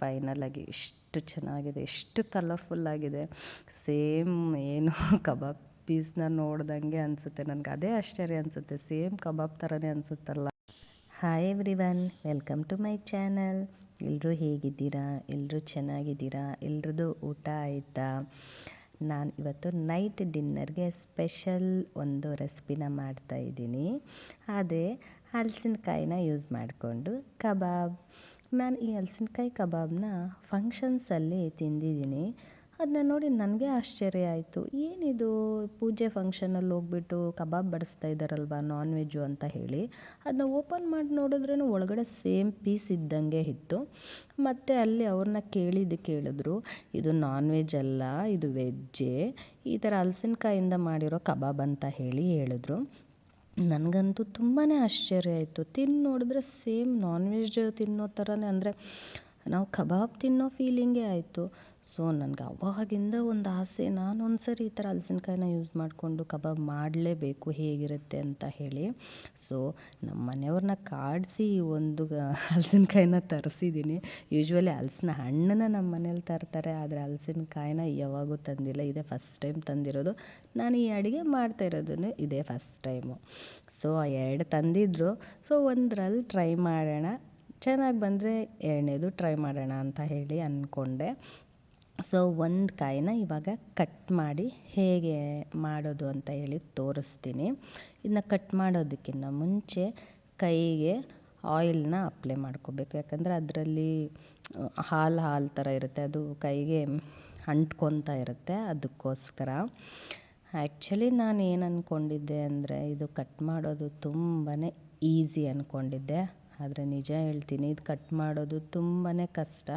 ಫೈನಲಾಗಿ ಎಷ್ಟು ಚೆನ್ನಾಗಿದೆ, ಎಷ್ಟು ಕಲರ್ಫುಲ್ಲಾಗಿದೆ ಸೇಮ್ ಏನು ಕಬಾಬ್ ಪೀಸ್ನ ನೋಡ್ದಂಗೆ ಅನಿಸುತ್ತೆ ನನಗೆ. ಅದೇ ಆಶ್ಚರ್ಯ ಅನಿಸುತ್ತೆ. ಸೇಮ್ ಕಬಾಬ್ ಥರನೇ ಅನಿಸುತ್ತಲ್ಲ. Hi everyone welcome to my channel ಎಲ್ಲರೂ ಹೇಗಿದ್ದೀರಾ? ಎಲ್ಲರೂ ಚೆನ್ನಾಗಿದ್ದೀರಾ? ಎಲ್ರದ್ದು ಊಟ ಆಯಿತಾ? ನಾನು ಇವತ್ತು ನೈಟ್ ಡಿನ್ನರ್ಗೆ ಸ್ಪೆಷಲ್ ಒಂದು ರೆಸಿಪಿನ ಮಾಡ್ತಾಯಿದ್ದೀನಿ ಅದೇ ಹಲಸಿನಕಾಯಿನ ಯೂಸ್ ಮಾಡಿಕೊಂಡು ಕಬಾಬ್. ನಾನು ಈ ಹಲಸಿನಕಾಯಿ ಕಬಾಬ್ನ ಫಂಕ್ಷನ್ಸಲ್ಲಿ ತಿಂದಿದ್ದೀನಿ. ಅದನ್ನ ನೋಡಿ ನನಗೆ ಆಶ್ಚರ್ಯ ಆಯಿತು. ಏನಿದು? ಪೂಜೆ ಫಂಕ್ಷನಲ್ಲಿ ಹೋಗ್ಬಿಟ್ಟು ಕಬಾಬ್ ಬಡಿಸ್ತಾ ಇದ್ದಾರಲ್ವ ನಾನ್ ವೆಜ್ಜು ಅಂತ ಹೇಳಿ. ಅದನ್ನ ಓಪನ್ ಮಾಡಿ ನೋಡಿದ್ರೂ ಒಳಗಡೆ ಸೇಮ್ ಪೀಸ್ ಇದ್ದಂಗೆ ಇತ್ತು. ಮತ್ತು ಅಲ್ಲಿ ಅವ್ರನ್ನ ಕೇಳಿದ್ದು ಕೇಳಿದ್ರು, ಇದು ನಾನ್ ವೆಜ್ ಅಲ್ಲ, ಇದು ವೆಜ್ಜೇ ಈ ಥರ ಹಲಸಿನಕಾಯಿಂದ ಮಾಡಿರೋ ಕಬಾಬ್ ಅಂತ ಹೇಳಿ ಹೇಳಿದ್ರು. ನನಗಂತೂ ತುಂಬಾ ಆಶ್ಚರ್ಯ ಆಯಿತು. ತಿಂದು ನೋಡಿದ್ರೆ ಸೇಮ್ ನಾನ್ ವೆಜ್ ತಿನ್ನೋ ಥರನೇ ಅಂದರೆ ನಾವು ಕಬಾಬ್ ತಿನ್ನೋ ಫೀಲಿಂಗೇ ಆಯಿತು. ಸೊ ನನಗೆ ಅವಾಗಿಂದ ಒಂದು ಆಸೆ ನಾನು ಒಂದು ಸರಿ ಈ ಥರ ಹಲಸಿನಕಾಯಿನ ಯೂಸ್ ಮಾಡಿಕೊಂಡು ಕಬಾಬ್ ಮಾಡಲೇಬೇಕು, ಹೇಗಿರುತ್ತೆ ಅಂತ ಹೇಳಿ. ಸೊ ನಮ್ಮ ಮನೆಯವ್ರನ್ನ ಕಾಡಿಸಿ ಒಂದು ಹಲಸಿನಕಾಯಿನ ತರಿಸಿದ್ದೀನಿ ಯೂಶ್ವಲಿ ಹಲಸಿನ ಹಣ್ಣನ್ನ ನಮ್ಮ ಮನೇಲಿ ತರ್ತಾರೆ, ಆದರೆ ಹಲಸಿನಕಾಯಿನ ಯಾವಾಗೂ ತಂದಿಲ್ಲ. ಇದೇ ಫಸ್ಟ್ ಟೈಮ್ ತಂದಿರೋದು. ನಾನು ಈ ಅಡುಗೆ ಮಾಡ್ತಾ ಇರೋದನ್ನು ಇದೇ ಫಸ್ಟ್ ಟೈಮು ಸೊ ಎರಡು ತಂದಿದ್ರು. ಸೊ ಒಂದರಲ್ಲಿ ಟ್ರೈ ಮಾಡೋಣ. ಚೆನ್ನಾಗಿ ಬಂದರೆ ಎರಡನೇದು ಟ್ರೈ ಮಾಡೋಣ ಅಂತ ಹೇಳಿ ಅಂದ್ಕೊಂಡೆ ಸೊ ಒಂದು ಕಾಯಿನ ಇವಾಗ ಕಟ್ ಮಾಡಿ ಹೇಗೆ ಮಾಡೋದು ಅಂತ ಹೇಳಿ ತೋರಿಸ್ತೀನಿ. ಇದನ್ನ ಕಟ್ ಮಾಡೋದಕ್ಕಿಂತ ಮುಂಚೆ ಕೈಗೆ ಆಯಿಲ್ನ ಅಪ್ಲೈ ಮಾಡ್ಕೋಬೇಕು. ಯಾಕಂದರೆ ಅದರಲ್ಲಿ ಹಾಲು ಹಾಲು ಥರ ಇರುತ್ತೆ. ಅದು ಕೈಗೆ ಅಂಟ್ಕೊತಾ ಇರುತ್ತೆ ಅದಕ್ಕೋಸ್ಕರ. ಆ್ಯಕ್ಚುಲಿ ನಾನು ಏನು ಅಂದ್ಕೊಂಡಿದ್ದೆ ಅಂದರೆ ಇದು ಕಟ್ ಮಾಡೋದು ತುಂಬಾ ಈಸಿ ಅಂದ್ಕೊಂಡಿದ್ದೆ ಆದರೆ ನಿಜ ಹೇಳ್ತೀನಿ, ಇದು ಕಟ್ ಮಾಡೋದು ತುಂಬಾ ಕಷ್ಟ.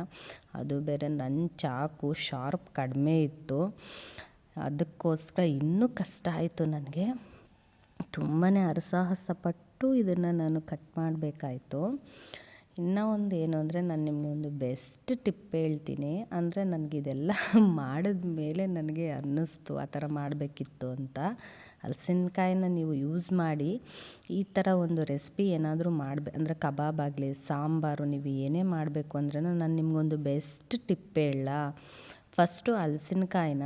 ಅದು ಬೇರೆ ನನ್ನ ಚಾಕು ಶಾರ್ಪ್ ಕಡಿಮೆ ಇತ್ತು. ಅದಕ್ಕೋಸ್ಕರ ಇನ್ನೂ ಕಷ್ಟ ಆಯಿತು ನನಗೆ. ತುಂಬಾ ಅರಸಾಹಸಪಟ್ಟು ಇದನ್ನು ನಾನು ಕಟ್ ಮಾಡಬೇಕಾಯ್ತು. ಇನ್ನೂ ಒಂದು ಏನು ಅಂದರೆ ನಾನು ನಿಮಗೆ ಒಂದು ಬೆಸ್ಟ್ ಟಿಪ್ ಹೇಳ್ತೀನಿ. ಅಂದರೆ ನನಗಿದೆಲ್ಲ ಮಾಡಿದ ಮೇಲೆ ನನಗೆ ಅನ್ನಿಸ್ತು, ಆ ಥರ ಮಾಡಬೇಕಿತ್ತು ಅಂತ. ಹಲಸಿನಕಾಯಿನ ನೀವು ಯೂಸ್ ಮಾಡಿ ಈ ಥರ ಒಂದು ರೆಸಿಪಿ ಏನಾದರೂ ಮಾಡಬೇ, ಅಂದರೆ ಕಬಾಬ್ ಆಗಲಿ, ಸಾಂಬಾರು ನೀವು ಏನೇ ಮಾಡಬೇಕು ಅಂದ್ರೂ ನಾನು ನಿಮಗೊಂದು ಬೆಸ್ಟ್ ಟಿಪ್ ಹೇಳ. ಫಸ್ಟು ಹಲಸಿನಕಾಯಿನ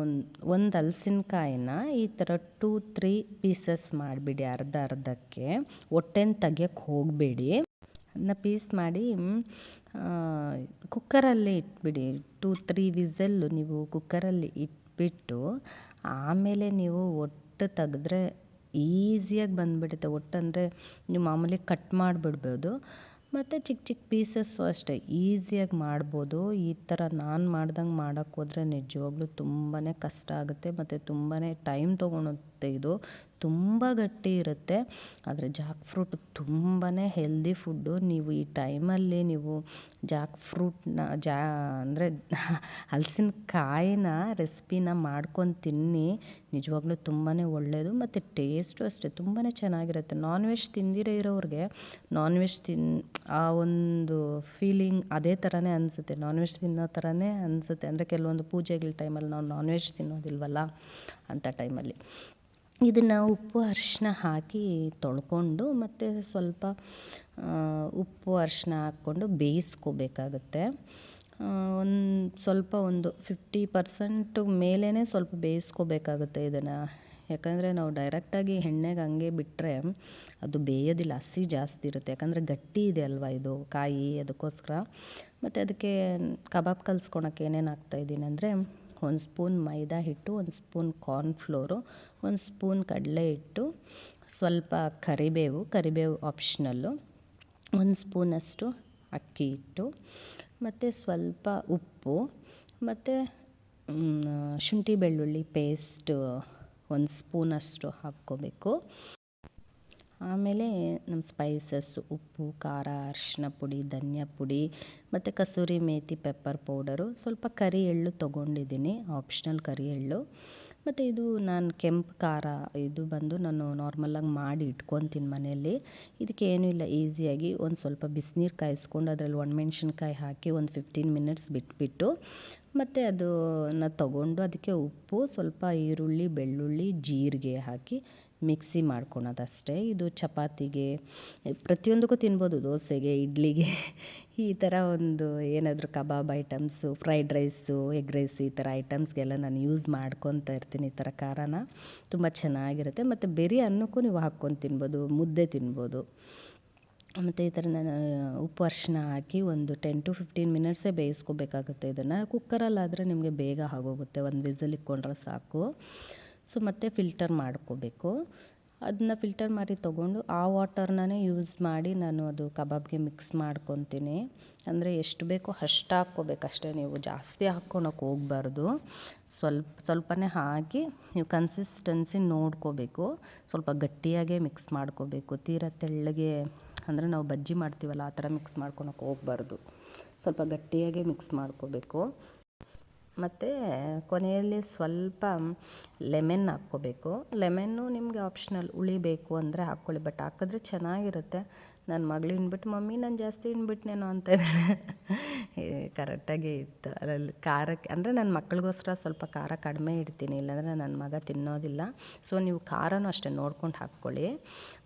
ಒಂದು ಒಂದು ಹಲಸಿನಕಾಯಿನ ಈ ಥರ ಟೂ ತ್ರೀ ಪೀಸಸ್ ಮಾಡಿಬಿಡಿ ಅರ್ಧ ಅರ್ಧಕ್ಕೆ. ಹೊಟ್ಟೆನ ತೆಗಿಯೋಕ್ಕೆ ಹೋಗಬೇಡಿ. ಅದನ್ನ ಪೀಸ್ ಮಾಡಿ ಕುಕ್ಕರಲ್ಲಿ ಇಟ್ಬಿಡಿ. ಟೂ ತ್ರೀ ವಿಸಲ್ಲು ನೀವು ಕುಕ್ಕರಲ್ಲಿ ಇಟ್ಬಿಟ್ಟು ಆಮೇಲೆ ನೀವು ಒಟ್ಟು ತೆಗೆದ್ರೆ ಈಸಿಯಾಗಿ ಬಂದುಬಿಡುತ್ತೆ. ಒಟ್ಟು ಅಂದರೆ ನೀವು ಮಾಮೂಲಿ ಕಟ್ ಮಾಡಿಬಿಡ್ಬೋದು. ಮತ್ತು ಚಿಕ್ಕ ಚಿಕ್ಕ ಪೀಸಸ್ಸು ಅಷ್ಟೇ. ಈಸಿಯಾಗಿ ಮಾಡ್ಬೋದು. ಈ ಥರ ನಾನು ಮಾಡ್ದಂಗೆ ಮಾಡೋಕ್ಕೋದ್ರೆ ನಿಜವಾಗ್ಲೂ ತುಂಬಾ ಕಷ್ಟ ಆಗುತ್ತೆ. ಮತ್ತು ತುಂಬಾ ಟೈಮ್ ತೊಗೊಳುತ್ತೆ ಇದು. ತುಂಬ ಗಟ್ಟಿ ಇರುತ್ತೆ. ಆದರೆ ಜಾಕ್ ಫ್ರೂಟ್ ತುಂಬಾ ಹೆಲ್ದಿ ಫುಡ್ಡು ನೀವು ಈ ಟೈಮಲ್ಲಿ ನೀವು ಜಾಕ್ ಫ್ರೂಟ್ನ ಜಾ, ಅಂದರೆ ಹಲಸಿನಕಾಯಿನ ರೆಸಿಪಿನ ಮಾಡ್ಕೊಂಡು ತಿನ್ನಿ. ನಿಜವಾಗ್ಲೂ ತುಂಬಾ ಒಳ್ಳೆಯದು ಮತ್ತು ಟೇಸ್ಟು ಅಷ್ಟೇ ತುಂಬಾ ಚೆನ್ನಾಗಿರುತ್ತೆ. ನಾನ್ ವೆಜ್ ತಿಂದಿರೇ ಇರೋರಿಗೆ ನಾನ್ ವೆಜ್ ತಿನ್, ಆ ಒಂದು ಫೀಲಿಂಗ್ ಅದೇ ಥರನೇ ಅನಿಸುತ್ತೆ. ನಾನ್ ವೆಜ್ ತಿನ್ನೋ ಥರನೇ ಅನಿಸುತ್ತೆ. ಅಂದರೆ ಕೆಲವೊಂದು ಪೂಜೆಗಳ ಟೈಮಲ್ಲಿ ನಾವು ನಾನ್ ವೆಜ್ ತಿನ್ನೋದಿಲ್ವಲ್ಲ ಅಂಥ ಟೈಮಲ್ಲಿ ಇದನ್ನು ಉಪ್ಪು, ಅರಿಶಿನ ಹಾಕಿ ತೊಳ್ಕೊಂಡು ಮತ್ತು ಸ್ವಲ್ಪ ಉಪ್ಪು, ಅರಿಶಿನ ಹಾಕ್ಕೊಂಡು ಬೇಯಿಸ್ಕೋಬೇಕಾಗತ್ತೆ. ಒಂದು ಸ್ವಲ್ಪ ಒಂದು ಫಿಫ್ಟಿ ಪರ್ಸೆಂಟ್ ಮೇಲೇ ಸ್ವಲ್ಪ ಬೇಯಿಸ್ಕೋಬೇಕಾಗುತ್ತೆ ಇದನ್ನು. ಯಾಕಂದರೆ ನಾವು ಡೈರೆಕ್ಟಾಗಿ ಎಣ್ಣೆಗೆ ಹಂಗೆ ಬಿಟ್ಟರೆ ಅದು ಬೇಯೋದಿಲ್ಲ, ಹಸಿ ಜಾಸ್ತಿ ಇರುತ್ತೆ. ಯಾಕಂದರೆ ಗಟ್ಟಿ ಇದೆ ಅಲ್ವಾ ಇದು ಕಾಯಿ ಅದಕ್ಕೋಸ್ಕರ. ಮತ್ತು ಅದಕ್ಕೆ ಕಬಾಬ್ ಕಲ್ಸ್ಕೊಳಕ್ಕೆ ಏನೇನು ಹಾಕ್ತಾಯಿದ್ದೀನಿ ಅಂದರೆ ಒಂದು ಸ್ಪೂನ್ ಮೈದಾ ಹಿಟ್ಟು, ಒಂದು ಸ್ಪೂನ್ ಕಾರ್ನ್ಫ್ಲೋರು ಒಂದು ಸ್ಪೂನ್ ಕಡಲೆ ಹಿಟ್ಟು, ಸ್ವಲ್ಪ ಕರಿಬೇವು ಕರಿಬೇವು ಆಪ್ಷನಲ್ಲು ಒಂದು ಸ್ಪೂನಷ್ಟು ಅಕ್ಕಿ ಹಿಟ್ಟು, ಮತ್ತು ಸ್ವಲ್ಪ ಉಪ್ಪು, ಮತ್ತು ಶುಂಠಿ ಬೆಳ್ಳುಳ್ಳಿ ಪೇಸ್ಟ್ ಒಂದು ಸ್ಪೂನಷ್ಟು ಹಾಕ್ಕೋಬೇಕು. ಆಮೇಲೆ ನಮ್ಮ ಸ್ಪೈಸಸ್ಸು ಉಪ್ಪು, ಖಾರ ಅರಿಶಿನ ಪುಡಿ, ಧನಿಯಾ ಪುಡಿ ಮತ್ತು ಕಸೂರಿ ಮೇತಿ ಪೆಪ್ಪರ್ ಪೌಡರು ಸ್ವಲ್ಪ ಕರಿ ಎಳ್ಳು ತೊಗೊಂಡಿದ್ದೀನಿ ಆಪ್ಷನಲ್ ಕರಿ ಎಳ್ಳು. ಮತ್ತು ಇದು ನಾನು ಕೆಂಪು ಖಾರ ಇದು ಬಂದು ನಾನು ನಾರ್ಮಲಾಗಿ ಮಾಡಿ ಇಟ್ಕೊತೀನಿ ಮನೆಯಲ್ಲಿ. ಇದಕ್ಕೆ ಏನೂ ಇಲ್ಲ ಈಸಿಯಾಗಿ ಒಂದು ಸ್ವಲ್ಪ ಬಿಸಿನೀರು ಕಾಯಿಸ್ಕೊಂಡು ಅದರಲ್ಲಿ ಒಣಮೆಣ್ಸಿನ್ಕಾಯಿ ಹಾಕಿ ಒಂದು ಫಿಫ್ಟೀನ್ ಮಿನಿಟ್ಸ್ ಬಿಟ್ಬಿಟ್ಟು ಮತ್ತು ಅದನ್ನು ತಗೊಂಡು ಅದಕ್ಕೆ ಉಪ್ಪು, ಸ್ವಲ್ಪ ಈರುಳ್ಳಿ, ಬೆಳ್ಳುಳ್ಳಿ, ಜೀರಿಗೆ ಹಾಕಿ ಮಿಕ್ಸಿ ಮಾಡ್ಕೊಳೋದಷ್ಟೇ. ಇದು ಚಪಾತಿಗೆ, ಪ್ರತಿಯೊಂದಕ್ಕೂ ತಿನ್ಬೋದು, ದೋಸೆಗೆ, ಇಡ್ಲಿಗೆ. ಈ ಥರ ಒಂದು ಏನಾದರೂ kebab items, fried rice, egg rice ಈ ಥರ ಐಟಮ್ಸ್ಗೆಲ್ಲ ನಾನು ಯೂಸ್ ಮಾಡ್ಕೊತಾ ಇರ್ತೀನಿ ಈ ಥರ ಖಾರನ. ತುಂಬ ಚೆನ್ನಾಗಿರುತ್ತೆ. ಮತ್ತು ಬೆರಿ ಅನ್ನಕ್ಕೂ ನೀವು ಹಾಕ್ಕೊಂಡು ತಿನ್ಬೋದು, ಮುದ್ದೆ ತಿನ್ಬೋದು. ಮತ್ತು ಈ ಥರ ನಾನು ಉಪ್ಪು ಅರಿಶಿನ ಹಾಕಿ ಒಂದು ಟೆನ್ ಟು ಫಿಫ್ಟೀನ್ ಮಿನಿಟ್ಸೇ ಬೇಯಿಸ್ಕೋಬೇಕಾಗುತ್ತೆ ಇದನ್ನು. ಕುಕ್ಕರಲ್ಲಾದರೆ ನಿಮಗೆ ಬೇಗ ಆಗೋಗುತ್ತೆ. ಒಂದು ವಿಸಲ್ ಇಕ್ಕೊಂಡ್ರೆ ಸಾಕು. ಸೊ ಮತ್ತೆ ಫಿಲ್ಟರ್ ಮಾಡ್ಕೋಬೇಕು. ಅದನ್ನ ಫಿಲ್ಟರ್ ಮಾಡಿ ತೊಗೊಂಡು ಆ ವಾಟರ್ನೇ ಯೂಸ್ ಮಾಡಿ ನಾನು ಅದು ಕಬಾಬ್ಗೆ ಮಿಕ್ಸ್ ಮಾಡ್ಕೊತೀನಿ. ಅಂದರೆ ಎಷ್ಟು ಬೇಕೋ ಅಷ್ಟು ಹಾಕ್ಕೋಬೇಕಷ್ಟೇ ನೀವು ಜಾಸ್ತಿ ಹಾಕ್ಕೊಳಕ್ಕೆ ಹೋಗ್ಬಾರ್ದು. ಸ್ವಲ್ಪ, ಸ್ವಲ್ಪನೇ ಹಾಕಿ ನೀವು ಕನ್ಸಿಸ್ಟೆನ್ಸಿ ನೋಡ್ಕೋಬೇಕು. ಸ್ವಲ್ಪ ಗಟ್ಟಿಯಾಗೆ ಮಿಕ್ಸ್ ಮಾಡ್ಕೋಬೇಕು. ತೀರ ತೆಳ್ಳಗೆ, ಅಂದರೆ ನಾವು ಬಜ್ಜಿ ಮಾಡ್ತೀವಲ್ಲ ಆ ಥರ ಮಿಕ್ಸ್ ಮಾಡ್ಕೊಳಕ್ಕೆ ಹೋಗ್ಬಾರ್ದು. ಸ್ವಲ್ಪ ಗಟ್ಟಿಯಾಗೆ ಮಿಕ್ಸ್ ಮಾಡ್ಕೋಬೇಕು. ಮತ್ತು ಕೊನೆಯಲ್ಲಿ ಸ್ವಲ್ಪ ಲೆಮೆನ್ ಹಾಕ್ಕೋಬೇಕು. ಲೆಮೆನ್ನು ನಿಮಗೆ ಆಪ್ಷನಲ್ ಉಳಿಬೇಕು ಅಂದರೆ ಹಾಕ್ಕೊಳ್ಳಿ ಬಟ್ ಹಾಕಿದ್ರೆ ಚೆನ್ನಾಗಿರುತ್ತೆ. ನನ್ನ ಮಗಳು ಇನ್ಬಿಟ್ಟು, ಮಮ್ಮಿ, ನಾನು ಜಾಸ್ತಿ ಇನ್ಬಿಟ್ನೇನೋ ಅಂತ ಕರೆಕ್ಟಾಗಿ ಇತ್ತು. ಅದರಲ್ಲಿ ಖಾರಕ್ಕೆ ಅಂದರೆ ನನ್ನ ಮಕ್ಕಳಿಗೋಸ್ಕರ ಸ್ವಲ್ಪ ಖಾರ ಕಡಿಮೆ ಇಡ್ತೀನಿ, ಇಲ್ಲಾಂದರೆ ನನ್ನ ಮಗ ತಿನ್ನೋದಿಲ್ಲ. ಸೊ ನೀವು ಖಾರನೂ ಅಷ್ಟೇ ನೋಡ್ಕೊಂಡು ಹಾಕ್ಕೊಳ್ಳಿ.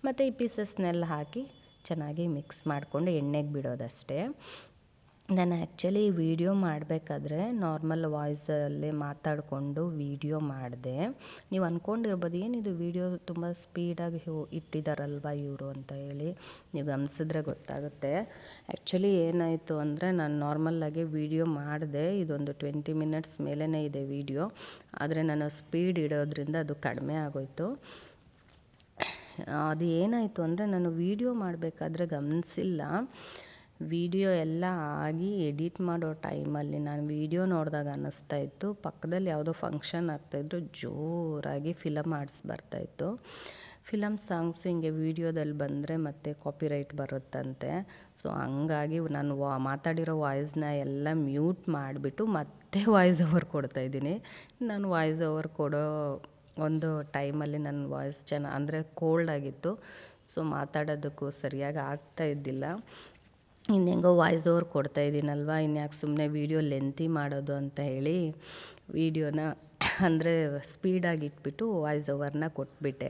ಮತ್ತು ಈ ಪೀಸಸ್ನೆಲ್ಲ ಹಾಕಿ ಚೆನ್ನಾಗಿ ಮಿಕ್ಸ್ ಮಾಡಿಕೊಂಡು ಎಣ್ಣೆಗೆ ಬಿಡೋದಷ್ಟೇ. ನಾನು ಆ್ಯಕ್ಚುಲಿ ವೀಡಿಯೋ ಮಾಡಬೇಕಾದ್ರೆ ನಾರ್ಮಲ್ ವಾಯ್ಸಲ್ಲೇ ಮಾತಾಡಿಕೊಂಡು ವೀಡಿಯೋ ಮಾಡಿದೆ. ನೀವು ಅಂದ್ಕೊಂಡಿರ್ಬೋದು ಏನಿದು ವೀಡಿಯೋ ತುಂಬ ಸ್ಪೀಡಾಗಿ ಹೋ ಇಟ್ಟಿದ್ದಾರಲ್ವ ಇವರು ಅಂತ ಹೇಳಿ ನೀವು ಗಮನಿಸಿದ್ರೆ ಗೊತ್ತಾಗುತ್ತೆ. ಆ್ಯಕ್ಚುಲಿ ಏನಾಯಿತು ಅಂದರೆ ನಾನು ನಾರ್ಮಲ್ಲಾಗಿ ವೀಡಿಯೋ ಮಾಡಿದೆ, ಇದೊಂದು ಟ್ವೆಂಟಿ ಮಿನಿಟ್ಸ್ ಮೇಲೇ ಇದೆ ವೀಡಿಯೋ ಆದರೆ ನಾನು ಸ್ಪೀಡ್ ಇಡೋದ್ರಿಂದ ಅದು ಕಡಿಮೆ ಆಗೋಯಿತು. ಅದು ಏನಾಯಿತು ಅಂದರೆ ನಾನು ವೀಡಿಯೋ ಮಾಡಬೇಕಾದ್ರೆ ಗಮನಿಸಿಲ್ಲ. ವೀಡಿಯೋ ಎಲ್ಲ ಆಗಿ ಎಡಿಟ್ ಮಾಡೋ ಟೈಮಲ್ಲಿ ನಾನು ವೀಡಿಯೋ ನೋಡಿದಾಗ ಅನ್ನಿಸ್ತಾ ಇತ್ತು. ಪಕ್ಕದಲ್ಲಿ ಯಾವುದೋ ಫಂಕ್ಷನ್ ಆಗ್ತಾಯಿದ್ರು ಜೋರಾಗಿ ಫಿಲಮ್ ಆರ್ಟ್ಸ್ ಬರ್ತಾಯಿತ್ತು ಫಿಲಮ್ ಸಾಂಗ್ಸು ಹಿಂಗೆ ವೀಡಿಯೋದಲ್ಲಿ ಬಂದರೆ ಮತ್ತೆ ಕಾಪಿರೈಟ್ ಬರುತ್ತಂತೆ. ಸೊ ಹಂಗಾಗಿ ನಾನು ವಾ, ಮಾತಾಡಿರೋ ವಾಯ್ಸ್ನ ಎಲ್ಲ ಮ್ಯೂಟ್ ಮಾಡಿಬಿಟ್ಟು ಮತ್ತೆ ವಾಯ್ಸ್ ಓವರ್ ಕೊಡ್ತಾಯಿದ್ದೀನಿ ನಾನು ವಾಯ್ಸ್ ಓವರ್ ಕೊಡೋ ಒಂದು ಟೈಮಲ್ಲಿ ನನ್ನ ವಾಯ್ಸ್ ಚೆನ್ನ, ಅಂದರೆ ಕೋಲ್ಡ್ ಆಗಿತ್ತು. ಸೊ ಮಾತಾಡೋದಕ್ಕೂ ಸರಿಯಾಗಿ ಆಗ್ತಾ ಇದ್ದಿಲ್ಲ. ಇನ್ನು ಹೆಂಗೋ ವಾಯ್ಸ್ ಓವರ್ ಕೊಡ್ತಾ ಇದ್ದೀನಲ್ವ? ಇನ್ಯಾಕೆ ಸುಮ್ಮನೆ ವೀಡಿಯೋ ಲೆಂತಿ ಮಾಡೋದು ಅಂತ ಹೇಳಿ ವೀಡಿಯೋನ ಅಂದರೆ ಸ್ಪೀಡಾಗಿ ಇಟ್ಬಿಟ್ಟು ವಾಯ್ಸ್ ಓವರ್ನ ಕೊಟ್ಬಿಟ್ಟೆ.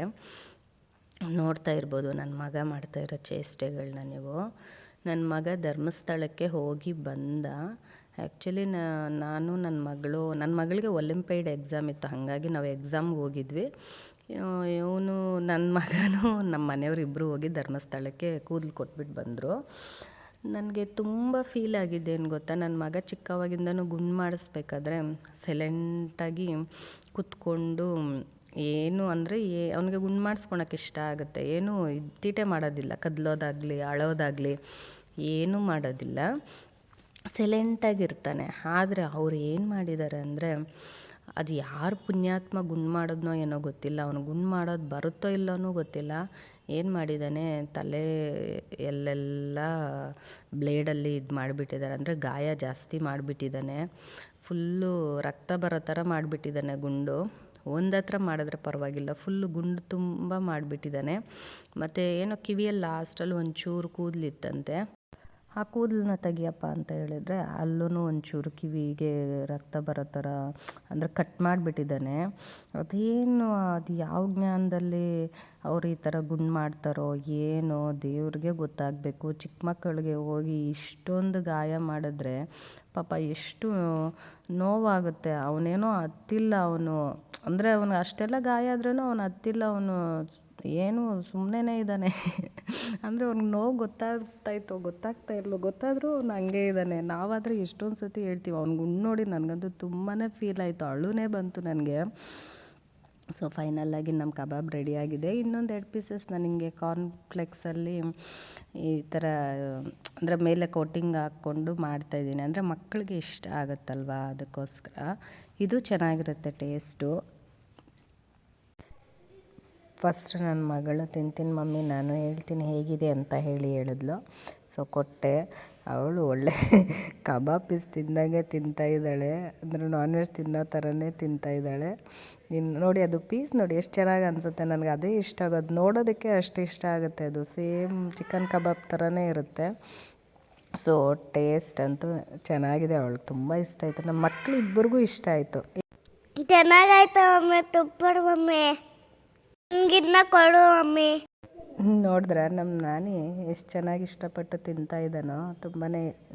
ನೋಡ್ತಾ ಇರ್ಬೋದು ನನ್ನ ಮಗ ಮಾಡ್ತಾ ಇರೋ ಚೇಷ್ಟೆಗಳನ್ನ ನೀವು. ನನ್ನ ಮಗ ಧರ್ಮಸ್ಥಳಕ್ಕೆ ಹೋಗಿ ಬಂದ. ಆ್ಯಕ್ಚುಲಿ ನಾನು ನನ್ನ ಮಗಳು ನನ್ನ ಮಗಳಿಗೆ ಒಲಿಂಪೈಡ್ ಎಕ್ಸಾಮ್ ಇತ್ತು, ಹಾಗಾಗಿ ನಾವು ಎಕ್ಸಾಮ್ಗೆ ಹೋಗಿದ್ವಿ. ಇವನು ನನ್ನ ಮಗನೂ ನಮ್ಮ ಮನೆಯವ್ರು ಇಬ್ಬರು ಹೋಗಿ ಧರ್ಮಸ್ಥಳಕ್ಕೆ ಕೂದಲು ಕೊಟ್ಬಿಟ್ಟು ಬಂದರು. ನನಗೆ ತುಂಬ ಫೀಲ್ ಆಗಿದೆ ಏನು ಗೊತ್ತಾ? ನನ್ನ ಮಗ ಚಿಕ್ಕವಾಗಿಂದನೂ ಗುಂಡು ಮಾಡಿಸ್ಬೇಕಾದ್ರೆ ಸೆಲೆಂಟಾಗಿ ಕೂತ್ಕೊಂಡು ಏನು ಅಂದರೆ ಏ, ಅವನಿಗೆ ಗುಂಡು ಮಾಡಿಸ್ಕೊಳಕ್ಕೆ ಇಷ್ಟ ಆಗುತ್ತೆ. ಏನು ತೀಟೆ ಮಾಡೋದಿಲ್ಲ. ಕದಲೋದಾಗಲಿ, ಅಳೋದಾಗಲಿ ಏನೂ ಮಾಡೋದಿಲ್ಲ. ಸೆಲೆಂಟಾಗಿರ್ತಾನೆ ಆದರೆ ಅವ್ರು ಏನು ಮಾಡಿದ್ದಾರೆ ಅಂದರೆ ಅದು ಯಾರು ಪುಣ್ಯಾತ್ಮ ಗುಂಡು ಮಾಡಿದ್ನೋ ಏನೋ ಗೊತ್ತಿಲ್ಲ. ಅವನು ಗುಂಡು ಮಾಡೋದು ಬರುತ್ತೋ ಇಲ್ಲವೋ ಗೊತ್ತಿಲ್ಲ. ಏನು ಮಾಡಿದ್ದಾನೆ? ತಲೆ ಎಲ್ಲೆಲ್ಲ ಬ್ಲೇಡಲ್ಲಿ ಇದು ಮಾಡಿಬಿಟ್ಟಿದ್ದಾರೆ. ಅಂದರೆ ಗಾಯ ಜಾಸ್ತಿ ಮಾಡಿಬಿಟ್ಟಿದ್ದಾನೆ. ಫುಲ್ಲು ರಕ್ತ ಬರೋ ಥರ ಮಾಡಿಬಿಟ್ಟಿದ್ದಾನೆ ಗುಂಡು. ಒಂದು ಹತ್ರ ಮಾಡಿದ್ರೆ ಪರವಾಗಿಲ್ಲ. ಫುಲ್ಲು ಗುಂಡು ತುಂಬ ಮಾಡಿಬಿಟ್ಟಿದ್ದಾನೆ. ಮತ್ತು ಏನೋ ಕಿವಿಯಲ್ಲಿ ಲಾಸ್ಟಲ್ಲಿ ಒಂಚೂರು ಕೂದಲಿತ್ತಂತೆ ಆ ಕೂದಲನ್ನ ತೆಗಿಯಪ್ಪ ಅಂತ ಹೇಳಿದರೆ ಅಲ್ಲೂ ಒಂಚೂರು ಕಿವಿಗೆ ರಕ್ತ ಬರೋ ಥರ, ಅಂದರೆ ಕಟ್ ಮಾಡಿಬಿಟ್ಟಿದ್ದಾನೆ. ಅದೇನು, ಅದು ಯಾವ ಜ್ಞಾನದಲ್ಲಿ ಅವ್ರು ಈ ಥರ ಗುಂಡು ಮಾಡ್ತಾರೋ ಏನೋ ದೇವ್ರಿಗೆ ಗೊತ್ತಾಗಬೇಕು. ಚಿಕ್ಕ ಮಕ್ಕಳಿಗೆ ಹೋಗಿ ಇಷ್ಟೊಂದು ಗಾಯ ಮಾಡಿದ್ರೆ ಪಾಪ ಎಷ್ಟು ನೋವಾಗುತ್ತೆ. ಅವನೇನೋ ಹತ್ತಿಲ್ಲ ಅವನು. ಅಂದರೆ ಅವನು ಅಷ್ಟೆಲ್ಲ ಗಾಯ ಆದ್ರೂ ಅವನು ಹತ್ತಿಲ್ಲ, ಅವನು ಏನು ಸುಮ್ಮನೆ ಇದ್ದಾನೆ. ಅಂದರೆ ಅವ್ನಿಗೆ ನೋವು ಗೊತ್ತಾಗ್ತಾಯಿತ್ತೋ ಗೊತ್ತಾಗ್ತಾ ಇಲ್ಲೋ ಗೊತ್ತಾದರೂ ಅವ್ನು ಹಂಗೆ ಇದ್ದಾನೆ. ನಾವಾದರೆ ಎಷ್ಟೊಂದು ಸತಿ ಹೇಳ್ತೀವಿ, ಅವ್ನಿಗೆ ನೋಡಿ ನನಗಂತೂ ತುಂಬಾ ಫೀಲ್ ಆಯಿತು. ಅಳುನೇ ಬಂತು ನನಗೆ. ಸೊ ಫೈನಲ್ಲಾಗಿ ನಮ್ಮ ಕಬಾಬ್ ರೆಡಿಯಾಗಿದೆ ಇನ್ನೊಂದು ಎರಡು ಪೀಸಸ್ ನಾನು ಹಿಂಗೆ ಕಾರ್ನ್ಫ್ಲೆಕ್ಸಲ್ಲಿ ಈ ಥರ ಅಂದರೆ ಮೇಲೆ ಕೋಟಿಂಗ್ ಹಾಕ್ಕೊಂಡು ಮಾಡ್ತಾಯಿದ್ದೀನಿ ಅಂದರೆ ಮಕ್ಕಳಿಗೆ ಇಷ್ಟ ಆಗುತ್ತಲ್ವ ಅದಕ್ಕೋಸ್ಕರ. ಇದು ಚೆನ್ನಾಗಿರುತ್ತೆ ಟೇಸ್ಟು ಫಸ್ಟ್ ನನ್ನ ಮಗಳು ತಿಂತೀನಿ ಮಮ್ಮಿ, ನಾನು ಹೇಳ್ತೀನಿ ಹೇಗಿದೆ ಅಂತ ಹೇಳಿ ಹೇಳಿದ್ಲು. ಸೊ ಕೊಟ್ಟೆ. ಅವಳು ಒಳ್ಳೆ ಕಬಾಬ್ ಪೀಸ್ ತಿಂದಾಗೆ ತಿಂತಾಯಿದ್ದಾಳೆ ಅಂದರೆ ನಾನ್ ವೆಜ್ ತಿನ್ನೋ ಥರನೇ ತಿಂತಾಯಿದ್ದಾಳೆ ಇನ್ನು ನೋಡಿ, ಅದು ಪೀಸ್ ನೋಡಿ, ಎಷ್ಟು ಚೆನ್ನಾಗಿ ಅನಿಸುತ್ತೆ ನನಗೆ. ಅದೇ ಇಷ್ಟ ಆಗೋದು. ನೋಡೋದಕ್ಕೆ ಅಷ್ಟು ಇಷ್ಟ ಆಗುತ್ತೆ ಅದು. ಸೇಮ್ ಚಿಕನ್ ಕಬಾಬ್ ಥರನೇ ಇರುತ್ತೆ. ಸೊ ಟೇಸ್ಟ್ ಅಂತೂ ಚೆನ್ನಾಗಿದೆ ಅವಳು. ತುಂಬ ಇಷ್ಟ ಆಯಿತು. ನಮ್ಮ ಮಕ್ಕಳು ಇಬ್ಬರಿಗೂ ಇಷ್ಟ ಆಯಿತು. ಚೆನ್ನಾಗಾಯ್ತು ಒಮ್ಮೆ ತುಪ್ಪ ಮಮ್ಮಿ. ನನ್ಗಿದ್ನ ಕೊಡು ಮಮ್ಮಿ. ನೋಡಿದ್ರೆ ನಮ್ಮ ನಾನಿ ಎಷ್ಟು ಚೆನ್ನಾಗಿ ಇಷ್ಟಪಟ್ಟು ತಿಂತಾ ಇದ್ದಾನೋ ತುಂಬಾ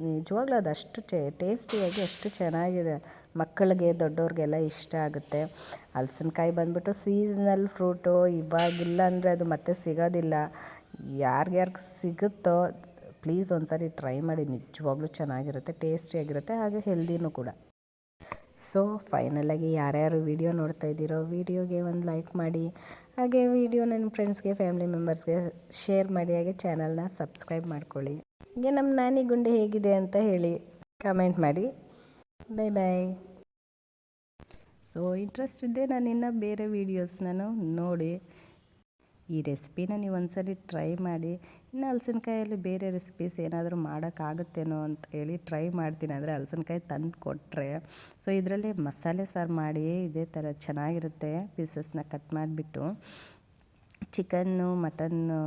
ನಿಜವಾಗ್ಲೂ ಅದು ಅಷ್ಟು ಚೇ ಟೇಸ್ಟಿಯಾಗಿ ಅಷ್ಟು ಚೆನ್ನಾಗಿದೆ. ಮಕ್ಕಳಿಗೆ, ದೊಡ್ಡವ್ರಿಗೆಲ್ಲ ಇಷ್ಟ ಆಗುತ್ತೆ. ಹಲ್ಸಿನಕಾಯಿ ಬಂದ್ಬಿಟ್ಟು ಸೀಸನಲ್ ಫ್ರೂಟು, ಇವಾಗಿಲ್ಲ ಅಂದರೆ ಅದು ಮತ್ತೆ ಸಿಗೋದಿಲ್ಲ. ಯಾರಿಗ್ಯಾರಿಗೆ ಸಿಗುತ್ತೋ, ಪ್ಲೀಸ್ ಒಂದ್ಸರಿ ಟ್ರೈ ಮಾಡಿ. ನಿಜವಾಗ್ಲೂ ಚೆನ್ನಾಗಿರುತ್ತೆ, ಟೇಸ್ಟಿಯಾಗಿರುತ್ತೆ, ಹಾಗೆ ಹೆಲ್ದಿನೂ ಕೂಡ. ಸೊ ಫೈನಲಾಗಿ ಯಾರ್ಯಾರು ವಿಡಿಯೋ ನೋಡ್ತಾ ಇದ್ದೀರೋ ವಿಡಿಯೋಗೆ ಒಂದು ಲೈಕ್ ಮಾಡಿ, ಹಾಗೆ ವಿಡಿಯೋ ನನ್ನ ಫ್ರೆಂಡ್ಸ್ಗೆ ಫ್ಯಾಮಿಲಿ ಮೆಂಬರ್ಸ್ಗೆ ಶೇರ್ ಮಾಡಿ, ಹಾಗೆ ಚಾನಲ್ನ ಸಬ್ಸ್ಕ್ರೈಬ್ ಮಾಡ್ಕೊಳ್ಳಿ. ಹಾಗೆ ನಮ್ಮ ನಾನಿ ಗುಂಡೆ ಹೇಗಿದೆ ಅಂತ ಹೇಳಿ ಕಮೆಂಟ್ ಮಾಡಿ. ಬೈ ಬಾಯ್ ಸೊ ಇಂಟ್ರೆಸ್ಟ್ ಇದ್ದೆ ನಾನು ಬೇರೆ ನಾನು ನೋಡಿ. ಈ ರೆಸಿಪಿನ ನೀವು ಒಂದ್ಸರಿ ಟ್ರೈ ಮಾಡಿ. ಇನ್ನು ಹಲಸಿನಕಾಯಲ್ಲಿ ಬೇರೆ ರೆಸಿಪೀಸ್ ಏನಾದರೂ ಮಾಡೋಕ್ಕಾಗುತ್ತೇನೋ ಅಂತ ಹೇಳಿ ಟ್ರೈ ಮಾಡ್ತೀನಿ. ಅಂದರೆ ಹಲಸಿನಕಾಯಿ ತಂದು ಕೊಟ್ಟರೆ ಸೊ, ಇದರಲ್ಲಿ ಮಸಾಲೆ ಸಾರು ಮಾಡಿ ಇದೇ ಥರ ಚೆನ್ನಾಗಿರುತ್ತೆ ಪೀಸಸ್ನ ಕಟ್ ಮಾಡಿಬಿಟ್ಟು. ಚಿಕನ್ನು, ಮಟನ್ನು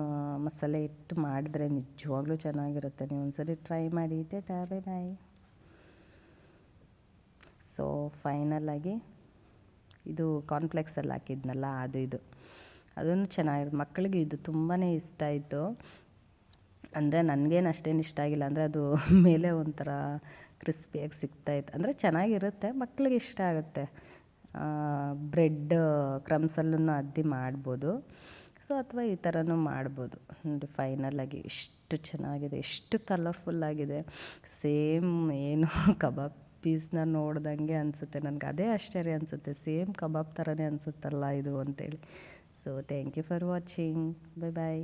ಮಸಾಲೆ ಇಟ್ಟು ಮಾಡಿದ್ರೆ ನಿಜವಾಗ್ಲೂ ಚೆನ್ನಾಗಿರುತ್ತೆ. ನೀವು ಒಂದ್ಸರಿ ಟ್ರೈ ಮಾಡಿ. ಟೇಟಾ, ಬೈ ಬಾಯ್ ಸೊ ಫೈನಲಾಗಿ ಇದು ಕಾನ್ಫ್ಲೆಕ್ಸಲ್ಲಿ ಹಾಕಿದ್ನಲ್ಲ, ಅದು ಇದು. ಅದನ್ನು ಚೆನ್ನಾಗಿರುತ್ತೆ ಮಕ್ಕಳಿಗೆ ಇದು ತುಂಬಾ ಇಷ್ಟ ಆಯಿತು. ಅಂದರೆ ನನಗೇನು ಅಷ್ಟೇನು ಇಷ್ಟ ಆಗಿಲ್ಲ. ಅಂದರೆ ಅದು ಮೇಲೆ ಒಂಥರ ಕ್ರಿಸ್ಪಿಯಾಗಿ ಸಿಗ್ತಾಯಿತ್ತು ಅಂದರೆ ಚೆನ್ನಾಗಿರುತ್ತೆ ಮಕ್ಕಳಿಗೆ ಇಷ್ಟ ಆಗುತ್ತೆ. ಬ್ರೆಡ್ ಕ್ರಮ್ಸಲ್ಲೂ ಅದ್ದಿ ಮಾಡ್ಬೋದು. ಸೊ, ಅಥವಾ ಈ ಥರನೂ ಮಾಡ್ಬೋದು. ನೋಡಿ ಫೈನಲಾಗಿ ಎಷ್ಟು ಚೆನ್ನಾಗಿದೆ, ಎಷ್ಟು ಕಲರ್ಫುಲ್ಲಾಗಿದೆ ಸೇಮ್ ಏನು ಕಬಾಬ್ ಪೀಸ್ನ ನೋಡ್ದಂಗೆ ಅನಿಸುತ್ತೆ ನನಗೆ. ಅದೇ ಆಶ್ಚರ್ಯ ಅನಿಸುತ್ತೆ. ಸೇಮ್ ಕಬಾಬ್ ಥರನೇ ಅನಿಸುತ್ತಲ್ಲ ಇದು ಅಂತೇಳಿ. So thank you for watching bye bye